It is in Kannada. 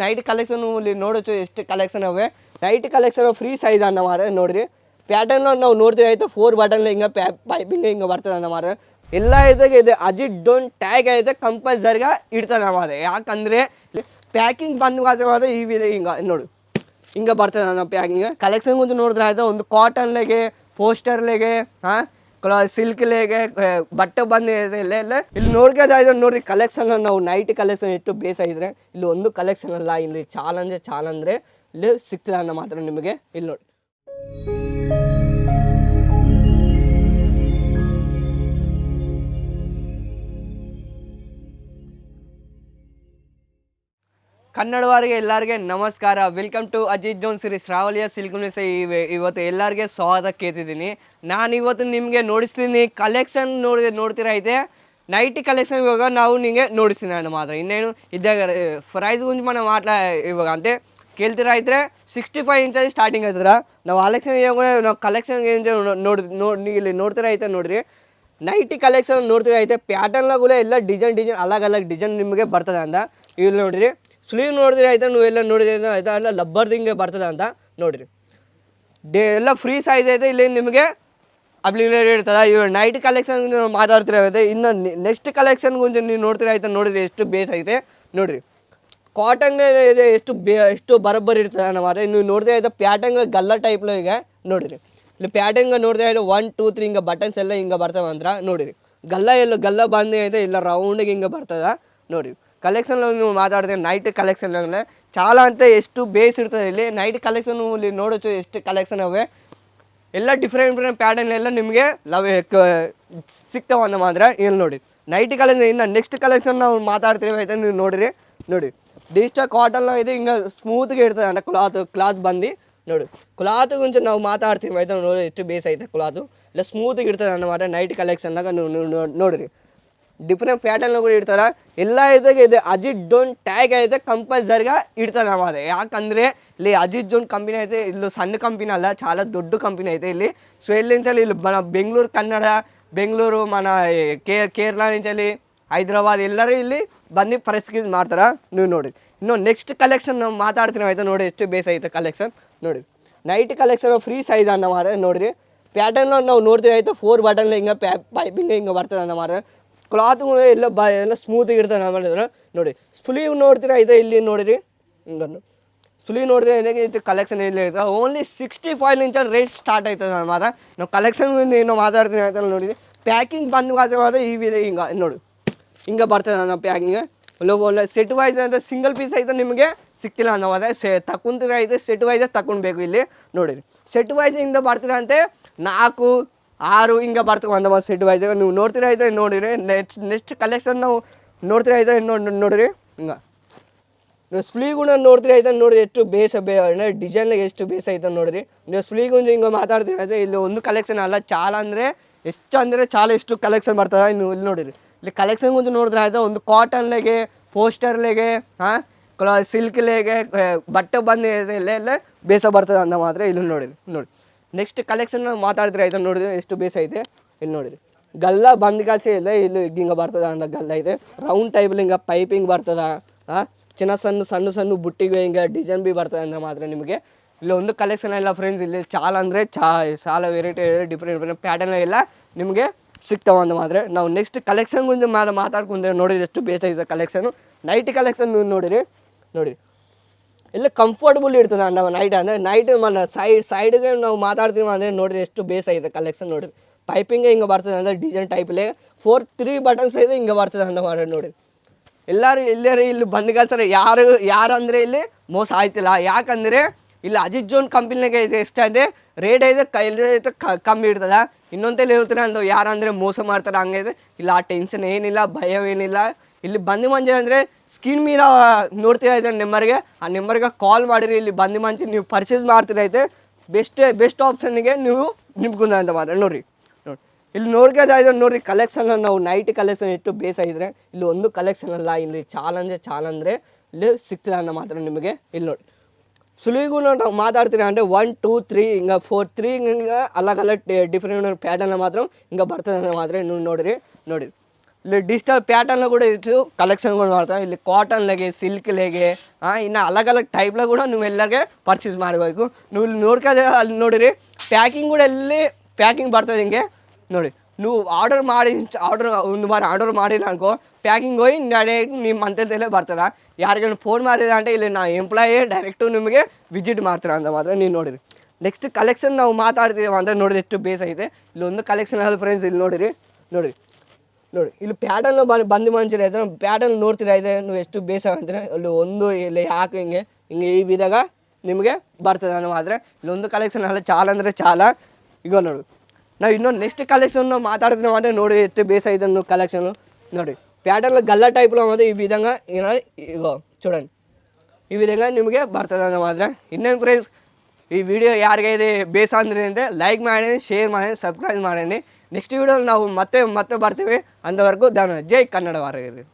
ನೈಟ್ ಕಲೆಕ್ಷನ್ ಇಲ್ಲಿ ನೋಡೋದು ಎಷ್ಟು ಕಲೆಕ್ಷನ್ ಅವೆ. ನೈಟ್ ಕಲೆಕ್ಷನ್ ಫ್ರೀ ಸೈಜ್ ಅನ್ನ ಮಾರ ನೋಡ್ರಿ. ಪ್ಯಾಟರ್ನ್ ನಾವು ನೋಡ್ತೀವಿ ಆಯ್ತು ಫೋರ್ ಬಟನ್ ಹಿಂಗೆ ಪೈಪಿಂಗ್ ಹಿಂಗೆ ಬರ್ತದೆ ಅನ್ನ ಮಾರ ಎಲ್ಲ ಇದ್ದಾಗ ಇದೆ ಅಜಿಟ್ ಡೋಂಟ್ ಟ್ಯಾಗ್ ಐತೆ ಕಂಪಲ್ಸರಿಗ ಇಡ್ತಾನೆ ಮಾರ ಯಾಕಂದ್ರೆ ಪ್ಯಾಕಿಂಗ್ ಬಂದು ಈ ವಿಧ ಹಿಂಗೆ, ನೋಡು. ಹಿಂಗೆ ಬರ್ತದೆ ನನ್ನ ಪ್ಯಾಕಿಂಗ್ ಕಲೆಕ್ಷನ್ ಒಂದು ನೋಡಿದ್ರೆ ಆಯ್ತು, ಒಂದು ಕಾಟನ್ಲೆಗೆ ಪೋಸ್ಟರ್ಲೆಗೆ ಹಾಂ? ಸಿಲ್ಕ್ಲೆಗೆ ಬಟ್ಟೆ ಬಂದಿದೆ ಇಲ್ಲ ಇಲ್ಲ. ಇಲ್ಲಿ ನೋಡ್ಕೊಂಡ್ರೆ ನೋಡ್ರಿ ಕಲೆಕ್ಷನ್ ನಾವು ನೈಟ್ ಕಲೆಕ್ಷನ್ ಎಷ್ಟು ಬೇಸ ಇದ್ರೆ ಇಲ್ಲಿ ಒಂದು ಕಲೆಕ್ಷನ್ ಅಲ್ಲ, ಇಲ್ಲಿ ಚಾಲಂಜ್ ಅಂದ್ರೆ ಚಾಲ ಅಂದ್ರೆ ಇಲ್ಲಿ ಸಿಗ್ತದೆ ಅನ್ನೋ ಮಾತ್ರ ನಿಮಗೆ. ಇಲ್ಲಿ ನೋಡಿ ಕನ್ನಡವಾರಿಗೆ ಎಲ್ಲರಿಗೆ ನಮಸ್ಕಾರ. Welcome to Ajith zone Siri ಶ್ರಾವಳಿಯ ಸಿಲ್ಕುನಿಸ ಇವತ್ತು ಎಲ್ಲರಿಗೆ ಸ್ವಾಗತ ಕೇಳ್ತಿದ್ದೀನಿ. ನಾನು ಇವತ್ತು ನಿಮಗೆ ನೋಡಿಸ್ತೀನಿ ಕಲೆಕ್ಷನ್ ನೋಡಿ, ನೋಡ್ತೀರ ಐತೆ ನೈಟಿ ಕಲೆಕ್ಷನ್ ಇವಾಗ ನಾವು ನಿಮಗೆ ನೋಡಿಸ್ತೀನಿ ನಾನು ಮಾತ್ರ. ಇನ್ನೇನು ಇದ್ದಾಗ ಪ್ರೈಸ್ ಗುಂಚ್ ಮನೆ ಮಾತಾ ಇವಾಗ ಅಂತೆ. ಕೇಳ್ತೀರ ಇದ್ರೆ? ಸಿಕ್ಸ್ಟಿ ಫೈವ್ ಇಂಚಲ್ಲಿ ಸ್ಟಾರ್ಟಿಂಗ್ ಆಯ್ತದ ನಾವು ಅಲೆಕ್ಷನ್ ನಾವು ಕಲೆಕ್ಷನ್ ಏನು ನೋಡಿ ನೋಡಿ ಇಲ್ಲಿ ನೋಡ್ತೀರ ಐತೆ ನೋಡಿರಿ. ನೈಟಿ ಕಲೆಕ್ಷನ್ ನೋಡ್ತೀರ ಐತೆ. ಪ್ಯಾಟರ್ನ್ಲಾಗುಲೇ ಎಲ್ಲ ಡಿಸೈನ್ ಡಿಸೈನ್ ಅಲಗ್ ಅಲಗ್ ಡಿಸೈನ್ ನಿಮಗೆ ಬರ್ತದೆ ಅಂತ. ಇಲ್ಲಿ ನೋಡಿರಿ. ಸ್ಲೀವ್ ನೋಡಿದ್ರೆ ಆಯ್ತಾ, ನೀವು ಎಲ್ಲ ನೋಡಿದ್ರೆ ಆಯ್ತಾ? ಎಲ್ಲ ಲಬ್ಬರ್ದಿಂಗೆ ಬರ್ತದೆ ಅಂತ ನೋಡಿರಿ. ಡೇ ಎಲ್ಲ ಫ್ರೀ ಸೈಜ್ ಐತೆ, ಇಲ್ಲಿ ನಿಮಗೆ ಅಪ್ಲಿಕೇಟ್ ಇರ್ತದೆ. ಇವಾಗ ನೈಟ್ ಕಲೆಕ್ಷನ್ ಮಾತಾಡ್ತೀರ ಐತೆ ಇನ್ನು ನೆಕ್ಸ್ಟ್ ಕಲೆಕ್ಷನ್ ಗುಂಜು ನೀವು ನೋಡ್ತೀರ ಆಯ್ತಾ? ನೋಡಿದ್ರೆ ಎಷ್ಟು ಬೇಸ್ ಐತೆ? ನೋಡಿರಿ. ಕಾಟನ್ ಇದೆ, ಎಷ್ಟು ಬೇ, ಎಷ್ಟು ಬರೋಬ್ಬರಿ ಇರ್ತದೆ ಮಾತ್ರ ನೀವು ನೋಡಿದ್ರೆ ಆಯ್ತಾ ಪ್ಯಾಟರ್ನ್ ಗಲ್ಲ ಟೈಪ್ಲು ಈಗ ನೋಡಿರಿ. ಇಲ್ಲಿ ಪ್ಯಾಟರ್ನ್ ನೋಡಿದ್ರೆ ಆಯ್ತು ಒನ್ ಟೂ ತ್ರೀ ಹಿಂಗೆ ಬಟನ್ಸ್ ಎಲ್ಲ ಹಿಂಗೆ ಬರ್ತವೆ ಅಂದ್ರೆ ನೋಡಿರಿ. ಗಲ್ಲ ಎಲ್ಲ, ಗಲ್ಲ ಬಂದು ಐತೆ, ಇಲ್ಲ ರೌಂಡಿಗೆ ಹಿಂಗೆ ಬರ್ತದೆ ನೋಡಿ ಕಲೆಕ್ಷನ್ ನೀವು ಮಾತಾಡ್ತೀವಿ ನೈಟ್ ಕಲೆಕ್ಷನ್ చాలా అంటే ಎಷ್ಟು ಬೇಸ್ ಇರ್ತದೆ ಇಲ್ಲಿ ನೈಟ್ ಕಲೆಕ್ಷನ್ ಇಲ್ಲಿ ನೋಡೋದು ಎಷ್ಟು ಕಲೆಕ್ಷನ್ ಅವೆ ಎಲ್ಲ ಡಿಫ್ರೆಂಟ್ ಡಿಫ್ರೆಂಟ್ ಪ್ಯಾಟರ್ನ್ ಎಲ್ಲ ನಿಮಗೆ ಲವ್ ಸಿಗ್ತಾವ ಅನ್ನೋ ಮಾತ್ರ ಇಲ್ಲಿ ನೋಡಿ ನೈಟ್ ಕಲೆಕ್ಷನ್ ಇನ್ನು ನೆಕ್ಸ್ಟ್ ಕಲೆಕ್ಷನ್ ನಾವು ಮಾತಾಡ್ತೀವಿ ಆಯ್ತಾ ನೀವು ನೋಡಿರಿ ನೋಡಿ ಡಿಜಿಟಾ ಕಾಟನ್ ಇದೆ ಹಿಂಗೆ ಸ್ಮೂತ್ಗೆ ಇರ್ತದೆ ಅಂದ್ರೆ ಕ್ಲಾತ್ ಕ್ಲಾತ್ ಬಂದು ನೋಡಿ ಕ್ಲಾತ್ ಗುಂಚು ನಾವು ಮಾತಾಡ್ತೀವಿ ಆಯ್ತಾ ನೋಡಿ ಎಷ್ಟು ಬೇಸ್ ಐತೆ ಕ್ಲಾತು ಇಲ್ಲ ಸ್ಮೂತ್ಗೆ ಇರ್ತದೆ ಅನ್ನೋ ಮಾತ್ರ ನೈಟ್ ಕಲೆಕ್ಷನ್ನಾಗ ನೀವು ನೀವು ನೋ- ನೋಡಿರಿ ಡಿಫ್ರೆಂಟ್ ಪ್ಯಾಟರ್ನ್ ಕೂಡ ಇಡ್ತಾರ ಎಲ್ಲ ಇದಾಗ ಇದೆ ಅಜಿತ್ ಜೋನ್ ಟ್ಯಾಗ್ ಐತೆ ಕಂಪಲ್ಸರಿಗ ಇಡ್ತಾನೆ ಅವಾಗ ಯಾಕಂದ್ರೆ ಇಲ್ಲಿ ಅಜಿತ್ ಜೋನ್ ಕಂಪನಿ ಐತೆ ಇಲ್ಲಿ ಸಣ್ಣ ಕಂಪನಿ ಅಲ್ಲ చాలా ದೊಡ್ಡ ಕಂಪನಿ ಐತೆ ಇಲ್ಲಿ ಸೊ ಎಲ್ಲಿಂಚಲ್ಲಿ ಇಲ್ಲಿ మన ಬೆಂಗಳೂರು ಕನ್ನಡ ಬೆಂಗಳೂರು మన ಕೆ ಕೇರಳ ನಿಂಚಲ್ಲಿ ಹೈದ್ರಾಬಾದ್ ಎಲ್ಲರೂ ಇಲ್ಲಿ ಬನ್ನಿ ಪರಿಸ್ಥಿತಿ ಮಾಡ್ತಾರ ನೀವು ನೋಡಿ ಇನ್ನು ನೆಕ್ಸ್ಟ್ ಕಲೆಕ್ಷನ್ ನಾವು ಮಾತಾಡ್ತೀನಿ ಆಯ್ತಾ ನೋಡಿ ಎಷ್ಟು ಬೇಸ್ ಐತೆ ಕಲೆಕ್ಷನ್ ನೋಡಿ ನೈಟ್ ಕಲೆಕ್ಷನ್ ಫ್ರೀ ಸೈಜ್ ಅನ್ನ ಮಾರ ನೋಡ್ರಿ ಪ್ಯಾಟರ್ನ್ ನಾವು ನೋಡ್ತೀವಿ ಆಯ್ತು ಫೋರ್ ಬಟನ್ ಹಿಂಗೆ ಪೈಪಿಂಗ್ ಹಿಂಗೆ ಬರ್ತದೆ ಅನ್ನ ಮಾರ ಕ್ಲಾತ್ ಎಲ್ಲ ಬ ಎಲ್ಲ ಸ್ಮೂತ್ ಇರ್ತದೆ ನಾನು ಮಾಡಿದ್ರೆ ನೋಡಿ ಸ್ಲೀವ್ ನೋಡ್ತೀರಾ? ಇದೆ ಇಲ್ಲಿ ನೋಡಿರಿ. ಹಿಂಗನ್ನು ಸ್ಲೀವ್ ನೋಡಿದ್ರೆ ಏನಾಗಿ ಇಟ್ಟು ಕಲೆಕ್ಷನ್ ಇಲ್ಲಿ ಇದೆ. ಓನ್ಲಿ ಸಿಕ್ಸ್ಟಿ ಫೈವ್ ಇಂಚಲ್ಲಿ ರೇಟ್ ಸ್ಟಾರ್ಟ್ ಆಯ್ತದೆ ಮಾತ್ರ. ನಾವು ಕಲೆಕ್ಷನ್ ನಾವು ಮಾತಾಡ್ತೀನಿ ಅಂತ ನೋಡಿದ್ವಿ. ಪ್ಯಾಕಿಂಗ್ ಬಂದು ಈ ವಿಧ ಹಿಂಗೆ, ನೋಡಿ. ಹಿಂಗೆ ಬರ್ತದೆ ನಾನು ಪ್ಯಾಕಿಂಗ್ ಒಳ್ಳೆ ಸೆಟ್ ವೈಸ್ ಅಂತ ಸಿಂಗಲ್ ಪೀಸ್ ಐತೆ ನಿಮಗೆ. ಸಿಕ್ತಿಲ್ಲ ಅನ್ನೋ ಅದೇ ಸೆ ತಕೊಂತೀರ ಐತೆ ಸೆಟ್ ವೈಸೇ ತಗೊಳ್ಬೇಕು ಇಲ್ಲಿ. ನೋಡಿರಿ. ಸೆಟ್ ವೈಸಿಂದ ಬರ್ತೀರ ಅಂತೆ? ನಾಲ್ಕು ಆರು ಹಿಂಗೆ ಬರ್ತವೆ ಒಂದು ಒಂದು ಸೆಟ್ ವೈಸ್ ನೀವು ನೋಡ್ತೀರಾ ಇದ್ರೆ ನೋಡಿರಿ. ನೆಕ್ಸ್ಟ್ ನೆಕ್ಸ್ಟ್ ಕಲೆಕ್ಷನ್ ನಾವು ನೋಡ್ತೀರಾ ಇದ್ರೆ ನೋಡಿ ನೋಡಿರಿ. ಹಿಂಗೆ. ನೀವು ಸ್ಪ್ಲೀಗುಣ ನೋಡ್ತೀರಿ ಆಯ್ತಾ ನೋಡಿರಿ ಎಷ್ಟು ಬೇಸ ಬೇ, ಅಂದರೆ ಡಿಸೈನ್ಗೆ ಎಷ್ಟು ಬೇಸ ಐತೆ ನೋಡಿರಿ. ನೀವು ಸ್ಪ್ಲೀಗುಂಜ್ ಹಿಂಗೆ ಮಾತಾಡ್ತೀರಿ ಅಂದರೆ ಇಲ್ಲಿ ಒಂದು ಕಲೆಕ್ಷನ್ ಅಲ್ಲ, ಚಾಲ ಅಂದರೆ ಎಷ್ಟು ಅಂದರೆ ಚಾಲ ಎಷ್ಟು ಕಲೆಕ್ಷನ್ ಬರ್ತದೆ ನೀವು ಇಲ್ಲಿ ನೋಡಿರಿ. ಇಲ್ಲಿ ಕಲೆಕ್ಷನ್ ಗುಂಜು ನೋಡಿದ್ರೆ ಆಯ್ತಾ ಒಂದು ಕಾಟನ್ಲೆಗೆ ಪೋಸ್ಟರ್ಲೆಗೆ ಹಾಂ ಕ್ಲಾ ಸಿಲ್ಕ್ಲೆಗೆ ಬಟ್ಟೆ ಬಂದು ಇಲ್ಲೇ ಎಲ್ಲ ಬೇಸ ಬರ್ತದೆ ಅಂತ ಮಾತ್ರ ಇಲ್ಲಿ ನೋಡಿರಿ ನೋಡಿ ನೆಕ್ಸ್ಟ್ ಕಲೆಕ್ಷನ್ ಮಾತಾಡಿದ್ರೆ ಆಯ್ತಾ ನೋಡಿದ್ರೆ ಎಷ್ಟು ಬೇಸ್ ಐತೆ ಇಲ್ಲಿ ನೋಡಿರಿ. ಗಲ್ಲ ಬಂದ್ ಕಾಸೆ ಇಲ್ಲ, ಇಲ್ಲಿ ಹಿಂಗೆ ಬರ್ತದ ಅಂದ ಗಲ್ಲ ಇದೆ. ರೌಂಡ್ ಟೈಪಲ್ಲಿ ಹಿಂಗೆ ಪೈಪಿಂಗ್ ಬರ್ತದ ಚಿನ್ನ ಸಣ್ಣ ಸಣ್ಣ ಸಣ್ಣ ಬುಟ್ಟಿಗೆ ಹಿಂಗೆ ಡಿಸೈನ್ ಬಿ ಬರ್ತದೆ ಅಂದ್ರೆ ಮಾತ್ರ ನಿಮಗೆ. ಇಲ್ಲಿ ಒಂದು ಕಲೆಕ್ಷನ್ ಎಲ್ಲ ಫ್ರೆಂಡ್ಸ್ ಇಲ್ಲಿ ಚಾಲ ಅಂದರೆ ಚಾ, ಸಾಲ ವೆರೈಟಿ ಡಿಫ್ರೆಂಟ್ ಡಿಫ್ರೆಂಟ್ ಪ್ಯಾಟರ್ನ್ ಎಲ್ಲ ನಿಮಗೆ ಸಿಗ್ತಾವ ಅಂತ ಮಾತ್ರ. ನಾವು ನೆಕ್ಸ್ಟ್ ಕಲೆಕ್ಷನ್ ಮಾ ಮಾತಾಡ್ಕೊಂಡ್ರೆ ನೋಡಿದ್ರೆ ಎಷ್ಟು ಬೇಸಾಗಿದೆ ಕಲೆಕ್ಷನು ನೈಟ್ ಕಲೆಕ್ಷನ್ ನೋಡಿರಿ. ನೋಡಿ ಎಲ್ಲ ಕಂಫರ್ಟಬಲ್ ಇರ್ತದೆ ನಾವು ನೈಟ್ ಅಂದರೆ ನೈಟ್ ಮನ ಸೈಡ್ ಸೈಡ್ಗೆ ನಾವು ಮಾತಾಡ್ತೀವಿ ಅಂದರೆ ನೋಡಿರಿ ಎಷ್ಟು ಬೇಸ್ ಆಗಿದೆ ಕಲೆಕ್ಷನ್ ನೋಡಿರಿ. ಪೈಪಿಂಗೇ ಹಿಂಗೆ ಬರ್ತದೆ ಅಂದರೆ ಡಿಸೈನ್ ಟೈಪಲ್ಲಿ ಫೋರ್ ತ್ರೀ ಬಟನ್ಸ್ ಇದೆ ಹಿಂಗೆ ಬರ್ತದೆ ಅಂತ ಮಾಡಿ ನೋಡಿ ಎಲ್ಲರೂ ಎಲ್ಲರೂ ಇಲ್ಲಿ ಬಂದ್ಗಾಲ್ಸರ ಯಾರು ಯಾರು ಅಂದರೆ ಇಲ್ಲಿ ಮೋಸ ಆಯ್ತಿಲ್ಲ. ಯಾಕಂದರೆ ಇಲ್ಲಿ ಅಜಿತ್ ಜೋನ್ ಕಂಪ್ನಿನಾಗೆ ಇದೆ ಎಷ್ಟಂದರೆ ರೇಟ್ ಐತೆ ಕೈ ಐತೆ ಕಮ್ಮಿ ಇರ್ತದ. ಇನ್ನೊಂದಲ್ಲಿ ಹೇಳ್ತಾರೆ ಅಂದು ಯಾರಂದರೆ ಮೋಸ ಮಾಡ್ತಾರೆ ಹಂಗೈತೆ ಇಲ್ಲ, ಆ ಟೆನ್ಷನ್ ಏನಿಲ್ಲ, ಭಯ ಏನಿಲ್ಲ. ಇಲ್ಲಿ ಬಂದು ಮಂಜೆ ಅಂದರೆ ಸ್ಕ್ರೀನ್ మీద ನೋಡ್ತೀರಾ ಇದೆ ನೆಂಬರ್ಗೆ ಆ ನೆಂಬರ್ಗೆ ಕಾಲ್ ಮಾಡಿರಿ, ಇಲ್ಲಿ ಬಂದು ಮಂಜೆ ನೀವು ಪರ್ಚೇಸ್ ಮಾಡ್ತೀರ ಐತೆ ಬೆಸ್ಟ್ ಬೆಸ್ಟ್ ಆಪ್ಷನ್ಗೆ ನೀವು ನಿಮ್ಗುಂದ ಅಂತ ಮಾತ್ರ ನೋಡ್ರಿ ನೋಡಿ ಇಲ್ಲಿ ನೋಡ್ಕೊಂಡ್ರೆ ನೋಡ್ರಿ ಕಲೆಕ್ಷನ್ ನಾವು ನೈಟ್ ಕಲೆಕ್ಷನ್ ಎಷ್ಟು ಬೇಸ್ ಆಗಿದ್ರೆ ಇಲ್ಲಿ ಒಂದು ಕಲೆಕ್ಷನ್ ಅಲ್ಲ, ಇಲ್ಲಿ ಚಾಲಂದ್ರೆ ಚಾಲಂದ್ರೆ ಚಾಲ ಅಂದರೆ ಇಲ್ಲಿ ಸಿಗ್ತದೆ ಅಂತ ಮಾತ್ರ ನಿಮಗೆ ಇಲ್ಲಿ ನೋಡಿ ಸುಲಿಗೂ ನಾವು ಮಾತಾಡ್ತೀರಿ ಅಂದರೆ ಒನ್ ಟೂ ತ್ರೀ ಹಿಂಗೆ ಫೋರ್ ತ್ರೀ ಹಿಂಗೆ ಅಲಗ್ ಅಲಗ್ ಡಿಫ್ರೆಂಟ್ ಪ್ಯಾಟರ್ನ್ ಮಾತ್ರ ಹಿಂಗೆ ಬರ್ತದೆ ಮಾತ್ರ ನೀವು ನೋಡಿರಿ ನೋಡಿರಿ. ಇಲ್ಲಿ ಡಿಜಿಟಲ್ ಪ್ಯಾಟರ್ನ್ ಕೂಡ ಇತ್ತು ಕಲೆಕ್ಷನ್ ಕೂಡ ಮಾಡ್ತಾರೆ. ಇಲ್ಲಿ ಕಾಟನ್ ಲೆಗೆ ಸಿಲ್ಕ್ ಲೆಗೆ ಇನ್ನು ಅಲಗ್ ಅಲಗ್ ಟೈಪ್ಲ ಕೂಡ ನೀವು ಎಲ್ಲರಿಗೆ ಪರ್ಚೇಸ್ ಮಾಡಬೇಕು. ನೀವು ಇಲ್ಲಿ ನೋಡ್ಕೊಂಡ್ರೆ ಅಲ್ಲಿ ನೋಡಿರಿ ಪ್ಯಾಕಿಂಗ್ ಕೂಡ ಎಲ್ಲಿ ಪ್ಯಾಕಿಂಗ್ ಬರ್ತದೆ ಹಿಂಗೆ. ನೋಡಿ ನೀವು ಆರ್ಡರ್ ಮಾಡಿ ಆರ್ಡರ್ ಒಂದು ಬಾರಿ ಆರ್ಡರ್ ಮಾಡಿಲ್ಲ ಅನ್ಕೋ ಪ್ಯಾಕಿಂಗ್ ಹೋಗಿ ಡೈರೆಕ್ಟ್ ನಿಮ್ಮ ಮಂತದಲ್ಲೇ ಬರ್ತಾರೆ ಯಾರಿಗೇನು ಫೋನ್ ಮಾಡಿದೆ ಅಂತ ಇಲ್ಲಿ ನಾ ಎಂಪ್ಲಾಯೇ ಡೈರೆಕ್ಟು ನಿಮಗೆ ವಿಸಿಟ್ ಮಾಡ್ತಾರೆ ಅಂತ ಮಾತ್ರ ನೀವು ನೋಡಿರಿ ನೆಕ್ಸ್ಟ್ ಕಲೆಕ್ಷನ್ ನಾವು ಮಾತಾಡ್ತೀವಿ ಅಂದರೆ ನೋಡಿರಿ ಎಷ್ಟು ಬೇಸ್ ಐತೆ ಇಲ್ಲಿ ಒಂದು ಕಲೆಕ್ಷನ್ ಅಲ್ಲಿ ಫ್ರೆಂಡ್ಸ್ ಇಲ್ಲಿ ನೋಡಿರಿ ನೋಡಿ ನೋಡಿ ಇಲ್ಲಿ ಪ್ಯಾಟರ್ನ್ ಬಂದು ಬಂದು ಮಂಚಿರ ಐತೆ ಪ್ಯಾಟರ್ನ್ ನೋಡ್ತೀರಾ ಇದೆ ನೀವು ಎಷ್ಟು ಬೇಸ್ ಅಂದರೆ ಇಲ್ಲಿ ಒಂದು ಇಲ್ಲಿ ಯಾಕೆ ಹಿಂಗೆ ಹಿಂಗೆ ಈ ವಿಧಾಗ ನಿಮಗೆ ಬರ್ತದೆ ಮಾತ್ರ ಇಲ್ಲೊಂದು ಕಲೆಕ್ಷನ್ ಅಲ್ಲ ಚಾಲ ಅಂದರೆ ಚಾಲ ಈಗ ನೋಡು ನಾವು ಇನ್ನೊಂದು ನೆಕ್ಸ್ಟ್ కలెక్షన్ మాట్లాడుతున్నాం ಮಾತ್ರ ನೋಡಿ ఎట్టు బేస్ ನೋಡಿ ಪ್ಯಾಟರ್ಲು నోడి ಗಲ್ಲ గల్ల టైప్లో ಈ ವಿಧಂಗ విధంగా ಈಗ చూడండి ಈ ವಿಧಂಗ ನಿಮಗೆ ಬರ್ತದೆ ಅಂದ್ರೆ ಮಾತ್ರ. ಇನ್ನೊಂದು ಫ್ರೆಂಡ್ಸ್ ಈ ವಿಡಿಯೋ ಯಾರಿಗೈತೆ ಬೇಸ ಅಂದರೆ ಲೈಕ್ ಮಾಡಿ ಶೇರ್ ಮಾಡಿ ಸಬ್ಸ್ಕ್ರೈಬ್ ಮಾಡಿ. ನೆಕ್ಸ್ಟ್ ವಿಡಿಯೋ ನಾವು ಮತ್ತೆ ಮತ್ತೆ ಬರ್ತೀವಿ. ಅಂದವರೆಗೂ ಧನ ಜೈ ಕನ್ನಡ ಕನ್ನಡವಾರಗಿರಿ